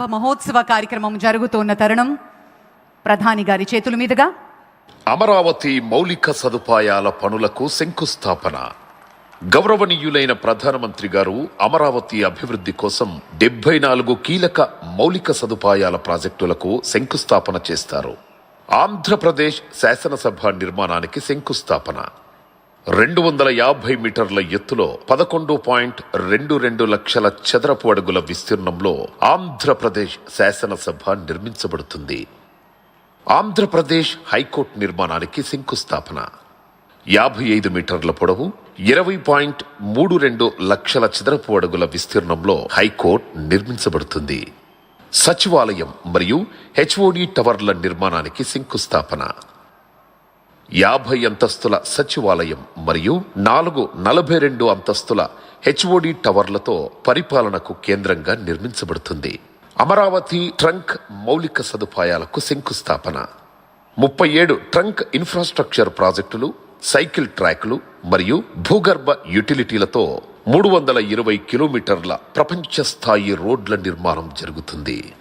ప్రారంభ మహోత్సవ కార్యక్రమం జరుగుతున్న తరుణం ప్రధాని గారి చేతుల మీదుగా అమరావతి మౌలిక సదుపాయాల పనులకు శంకుస్థాపన. గౌరవనీయులైన ప్రధానమంత్రి గారు అమరావతి అభివృద్ధి కోసం డెబ్బై నాలుగు కీలక మౌలిక సదుపాయాల ప్రాజెక్టులకు శంకుస్థాపన చేస్తారు. ఆంధ్రప్రదేశ్ శాసనసభ నిర్మాణానికి శంకుస్థాపన. రెండు వందల యాభై మీటర్ల ఎత్తులో పదకొండు పాయింట్ రెండు రెండు లక్షల చదరపు అడుగుల విస్తీర్ణంలో ఆంధ్రప్రదేశ్ శాసనసభ నిర్మించబడుతుంది. ఆంధ్రప్రదేశ్ హైకోర్టు నిర్మాణానికి శంకుస్థాపన. యాభై ఐదు మీటర్ల పొడవు ఇరవై పాయింట్ మూడు రెండు లక్షల చదరపు అడుగుల విస్తీర్ణంలో హైకోర్టు నిర్మించబడుతుంది. సచివాలయం మరియు హెచ్ఓడి టవర్ల నిర్మాణానికి శంకుస్థాపన. యాభై అంతస్తుల సచివాలయం మరియు నాలుగు నలభై రెండు అంతస్తుల హెచ్ఓడి టవర్లతో పరిపాలనకు కేంద్రంగా నిర్మించబడుతుంది. అమరావతి ట్రంక్ మౌలిక సదుపాయాలకు శంకుస్థాపన. ముప్పై ఏడు ట్రంక్ ఇన్ఫ్రాస్ట్రక్చర్ ప్రాజెక్టులు సైకిల్ ట్రాక్లు మరియు భూగర్భ యుటిలిటీలతో మూడు వందల ఇరవై కిలోమీటర్ల ప్రపంచ స్థాయి రోడ్ల నిర్మాణం జరుగుతుంది.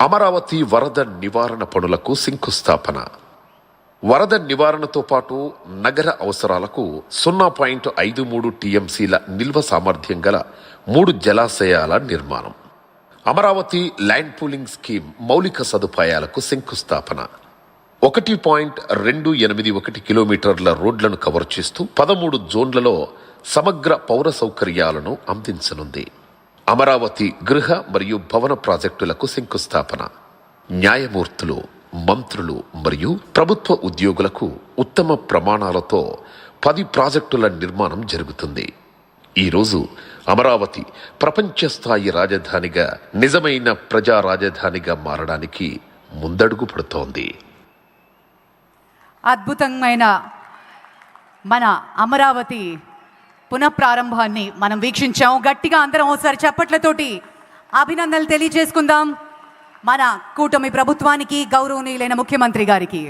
అమరావతి వరద నివారణ పనులకు శంకుస్థాపన. వరద నివారణతో పాటు నగర అవసరాలకు సున్నా పాయింట్ ఐదు మూడు టీఎంసీల నిల్వ సామర్థ్యం గల మూడు జలాశయాల నిర్మాణం. అమరావతి ల్యాండ్ పూలింగ్ స్కీమ్ మౌలిక సదుపాయాలకు శంకుస్థాపన. ఒకటి పాయింట్ రెండు ఎనిమిది ఒకటి కిలోమీటర్ల రోడ్లను కవర్ చేస్తూ పదమూడు జోన్లలో సమగ్ర పౌర సౌకర్యాలను అందించనుంది. అమరావతి గృహ మరియు భవన ప్రాజెక్టులకు శంకుస్థాపన. న్యాయమూర్తులు మంత్రులు మరియు ప్రభుత్వ ఉద్యోగులకు ఉత్తమ ప్రమాణాలతో పది ప్రాజెక్టుల నిర్మాణం జరుగుతుంది. ఈరోజు అమరావతి ప్రపంచ స్థాయి రాజధానిగా నిజమైన ప్రజా రాజధానిగా మారడానికి ముందడుగు పడుతోంది. అద్భుతమైన మన అమరావతి పునఃప్రారంభాన్ని మనం వీక్షించాం. గట్టిగా అందరం ఒకసారి చప్పట్లతోటి అభినందనలు తెలియజేసుకుందాం. మన కూటమి ప్రభుత్వానికి గౌరవనీయులైన ముఖ్యమంత్రి గారికి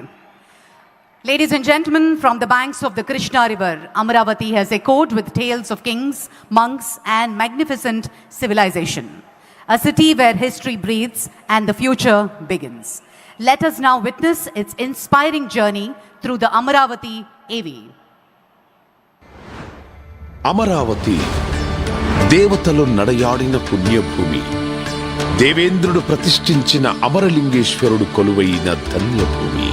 Ladies and gentlemen, from the banks of the Krishna River, Amaravati has echoed with tales of kings, monks, and magnificent civilization. A city where history breathes and the future begins. Let us now witness its inspiring journey through the Amaravati AV. Amaravati దేవతలు నడయాడిన పుణ్యభూమి దేవేంద్రుడు ప్రతిష్ఠించిన అమరలింగేశ్వరుడు కొలువైన ధన్యభూమి.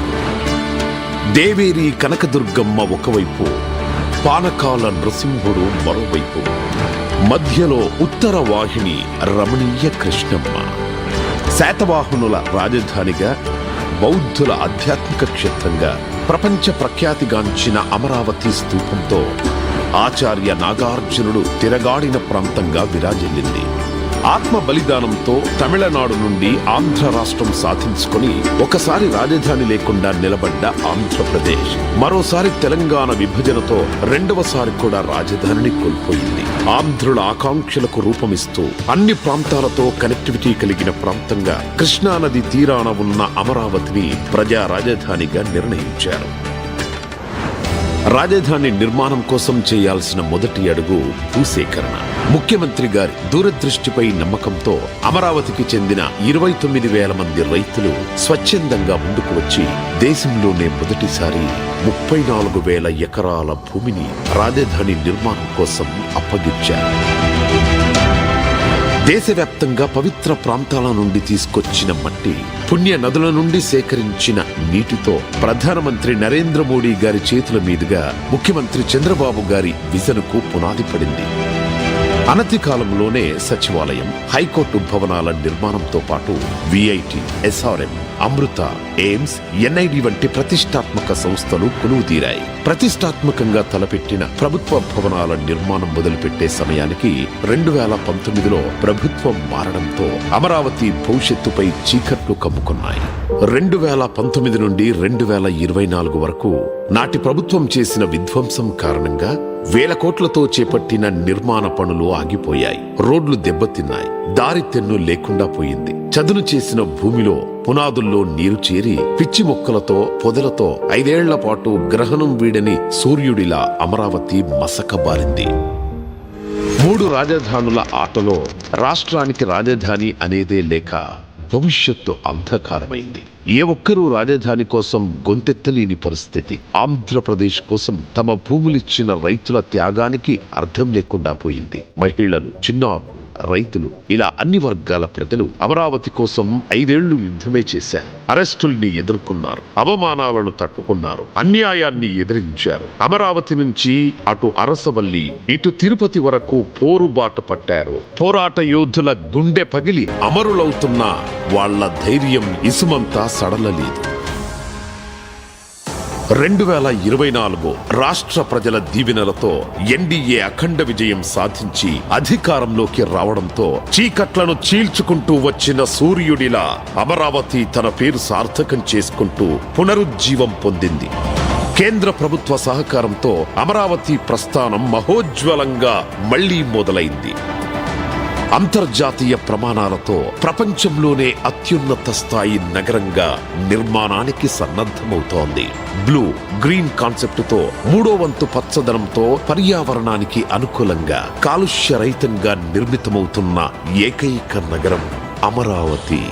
దేవేరి కనకదుర్గమ్మ ఒకవైపు పానకాల నృసింహుడు మరోవైపు మధ్యలో ఉత్తర వాహిని రమణీయ కృష్ణమ్మ. శాతవాహనుల రాజధానిగా బౌద్ధుల ఆధ్యాత్మిక క్షేత్రంగా ప్రపంచ ప్రఖ్యాతిగాంచిన అమరావతి స్తూపంతో ఆచార్య నాగార్జునుడు తిరగాడిన ప్రాంతంగా విరాజిల్లింది. ఆత్మ బలిదానంతో తమిళనాడు నుండి ఆంధ్ర రాష్ట్రం సాధించుకొని ఒకసారి రాజధాని లేకుండా నిలబడ్డ ఆంధ్రప్రదేశ్. మరోసారి తెలంగాణ విభజనతో రెండవసారి కూడా రాజధానిని కోల్పోయింది. ఆంధ్రుల ఆకాంక్షలకు రూపమిస్తూ అన్ని ప్రాంతాలతో కనెక్టివిటీ కలిగిన ప్రాంతంగా కృష్ణానది తీరాన ఉన్న అమరావతిని ప్రజా రాజధానిగా నిర్ణయించారు. రాజధాని నిర్మాణం కోసం చేయాల్సిన మొదటి అడుగు భూసేకరణ. ముఖ్యమంత్రి గారి దూరదృష్టిపై నమ్మకంతో అమరావతికి చెందిన ఇరవై తొమ్మిది వేల మంది రైతులు స్వచ్ఛందంగా ముందుకు వచ్చి దేశంలోనే మొదటిసారి ముప్పై నాలుగు వేల ఎకరాల భూమిని రాజధాని నిర్మాణం కోసం అప్పగించారు. దేశవ్యాప్తంగా పవిత్ర ప్రాంతాల నుండి తీసుకొచ్చిన మట్టి పుణ్య నదుల నుండి సేకరించిన నీటితో ప్రధానమంత్రి నరేంద్ర మోడీ గారి చేతుల మీదుగా ముఖ్యమంత్రి చంద్రబాబు గారి విజన్కు పునాది పడింది అనతి కాలంలోనే సచివాలయం హైకోర్టు భవనాల నిర్మాణంతో పాటు VIT SRM Amrita AIIMS NID వంటి ప్రతిష్టాత్మక సంస్థలు కొలువుతీరాయి ప్రతిష్టాత్మకంగా తలపెట్టిన ప్రభుత్వ భవనాల నిర్మాణం మొదలుపెట్టే సమయానికి రెండు వేల పంతొమ్మిదిలో ప్రభుత్వం మారడంతో అమరావతి భవిష్యత్తుపై చీకట్లు కమ్ముకున్నాయి. రెండు వేల పంతొమ్మిది నుండి రెండు వేల ఇరవై నాలుగు వరకు నాటి ప్రభుత్వం చేసిన విధ్వంసం కారణంగా వేల కోట్లతో చేపట్టిన నిర్మాణ పనులు ఆగిపోయాయి. రోడ్లు దెబ్బతిన్నాయి. దారి తెన్ను లేకుండా పోయింది. చదును చేసిన భూమిలో పునాదుల్లో నీరు చేరి పిచ్చి మొక్కలతో పొదలతో ఐదేళ్ళ పాటు గ్రహణం వీడని సూర్యుడిలా అమరావతి మసకబారింది మూడు రాజధానుల ఆటలో రాష్ట్రానికి రాజధాని అనేదే లేక భవిష్యత్తు అంధకారమైంది. ఏ ఒక్కరూ రాజధాని కోసం గొంతెత్తలేని పరిస్థితి. ఆంధ్రప్రదేశ్ కోసం తమ భూములిచ్చిన రైతుల త్యాగానికి అర్థం లేకుండా పోయింది. మహిళలు చిన్నారులు రైతులు ఇలా అన్ని వర్గాల ప్రజలు అమరావతి కోసం ఐదేళ్ళు యుద్ధమే చేశారు. అరెస్టుల్ని ఎదుర్కొన్నారు. అవమానాలను తట్టుకున్నారు. అన్యాయాన్ని ఎదిరించారు. అమరావతి నుంచి అటు అరసవల్లి ఇటు తిరుపతి వరకు పోరుబాట పట్టారు. పోరాట యోధుల గుండె పగిలి అమరులవుతున్న వాళ్ళ ధైర్యం ఇసుమంతా సడలలేదు. రెండు వేల ఇరవై నాలుగు రాష్ట్ర ప్రజల దీవెనలతో ఎన్డీఏ అఖండ విజయం సాధించి అధికారంలోకి రావడంతో చీకట్లను చీల్చుకుంటూ వచ్చిన సూర్యుడిలా అమరావతి తన పేరు సార్థకం చేసుకుంటూ పునరుజ్జీవం పొందింది. కేంద్ర ప్రభుత్వ సహకారంతో అమరావతి ప్రస్థానం మహోజ్వలంగా మళ్ళీ మొదలైంది. అంతర్జాతీయ ప్రమాణాలతో ప్రపంచంలోనే అత్యున్నత స్థాయి నగరంగా నిర్మాణానికి సన్నద్ధమవుతోంది. బ్లూ గ్రీన్ కాన్సెప్టుతో మూడో వంతు పచ్చదనంతో పర్యావరణానికి అనుకూలంగా కాలుష్య రహితంగా నిర్మితమవుతున్న ఏకైక నగరం అమరావతి.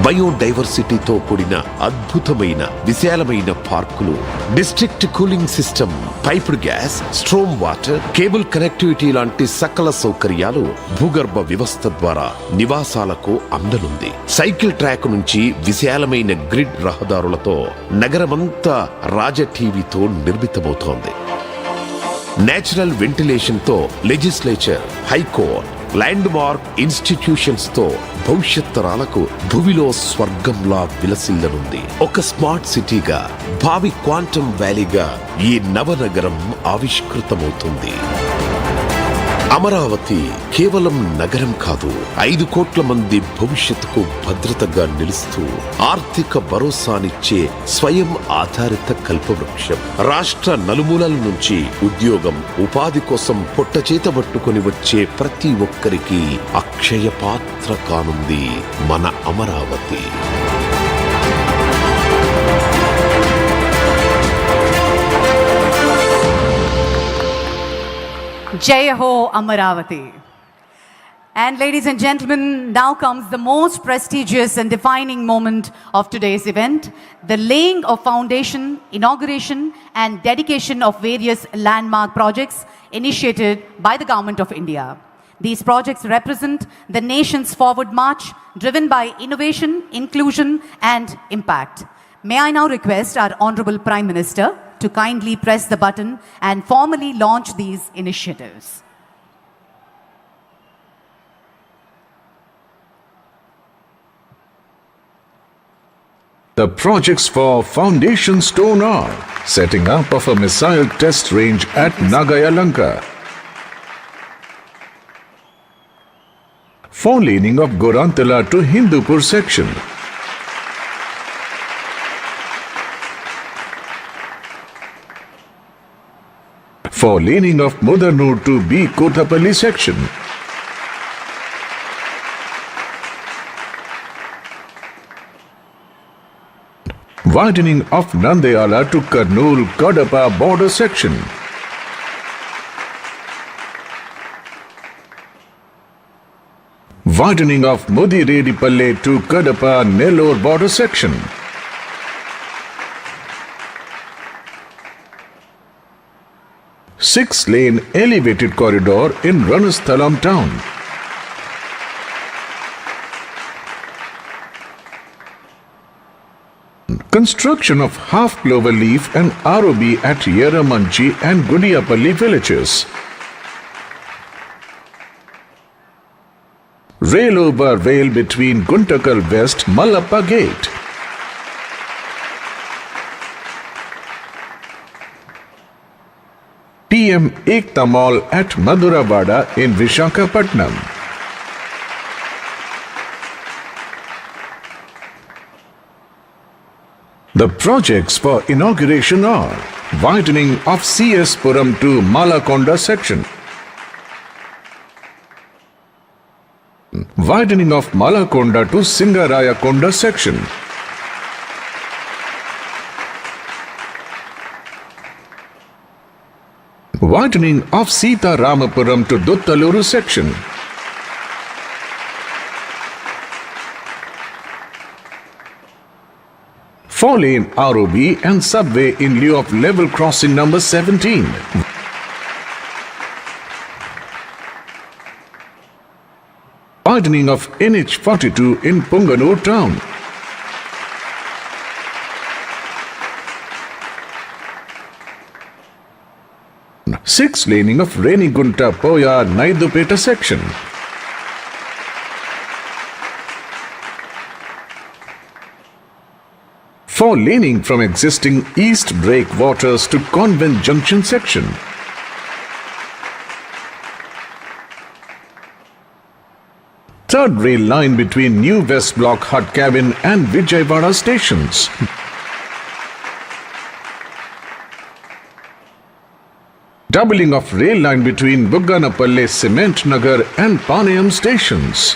బయోడైవర్సిటీతో కూడిన అద్భుతమైన విశాలమైన పార్కులు. District cooling system piped gas storm water cable connectivity లాంటి సకల సౌకర్యాలు భూగర్భ వ్యవస్థ ద్వారా నివాసాలకు అందనుంది. సైకిల్ ట్రాక్ నుంచి విశాలమైన గ్రిడ్ రహదారులతో నగరమంతా రాజ టీవీతో నిర్మితమవుతోంది. నేచురల్ వెంటిలేషన్తో లెజిస్లేచర్ హైకోర్ట్ ల్యాండ్ మార్క్ ఇన్స్టిట్యూషన్స్తో భవిష్యత్ తరాలకు భూమిలో స్వర్గంలా విలసిల్లనుంది. ఒక స్మార్ట్ సిటీగా భావి క్వాంటమ్ వ్యాలీగా ఈ నవనగరం ఆవిష్కృతమవుతుంది. అమరావతి కేవలం నగరం కాదు ఐదు కోట్ల మంది భవిష్యత్తుకు భద్రతగా నిలుస్తూ ఆర్థిక భరోసానిచ్చే స్వయం ఆధారిత కల్పవృక్షం. రాష్ట్ర నలుమూలల నుంచి ఉద్యోగం ఉపాధి కోసం పొట్ట చేత పట్టుకొని వచ్చే ప్రతి ఒక్కరికి అక్షయ పాత్ర కానుంది మన Amaravati. Jai Ho Amaravati. And ladies and gentlemen, now comes the most prestigious and defining moment of today's event the laying of foundation, inauguration, and dedication of various landmark projects initiated by the Government of India. These projects represent the nation's forward march driven by innovation, inclusion, and impact. May I now request our Honorable Prime Minister to kindly press the button and formally launch these initiatives. The projects for Foundation Stone are setting up of a missile test range at Nagayalanka, four laning of Gorantala to Hindupur section, four laning of Mudanur to B Kotapalli section, widening of Nandayala to Karnool Kadapa border section. Widening of Mudiredipalle to Kadapa Nellore border section. Six lane elevated corridor in Ranasthalam town. Construction of half clover leaf and ROB at Yeramanchi and Gudiapalli villages. Rail over rail between Guntakal West Malappa Gate. TM Ekta Mall at Maduravada in Vishakhapatnam. The projects for inauguration are widening of CS Puram to Malakonda section, widening of Malakonda to Singaraya Konda section, Widening of Sita Ramapuram to Duttaluru section. Four lane ROB and subway in lieu of level crossing number 17. Widening of NH 42 in Punganur town. Six laning of Renigunta Poya Naidupeta section. Four laning from existing east breakwaters to Convent Junction section. Third rail line between New West Block Hut Cabin and Vijayawada stations. doubling of rail line between Bugganapalle Cement Nagar and Panayam stations.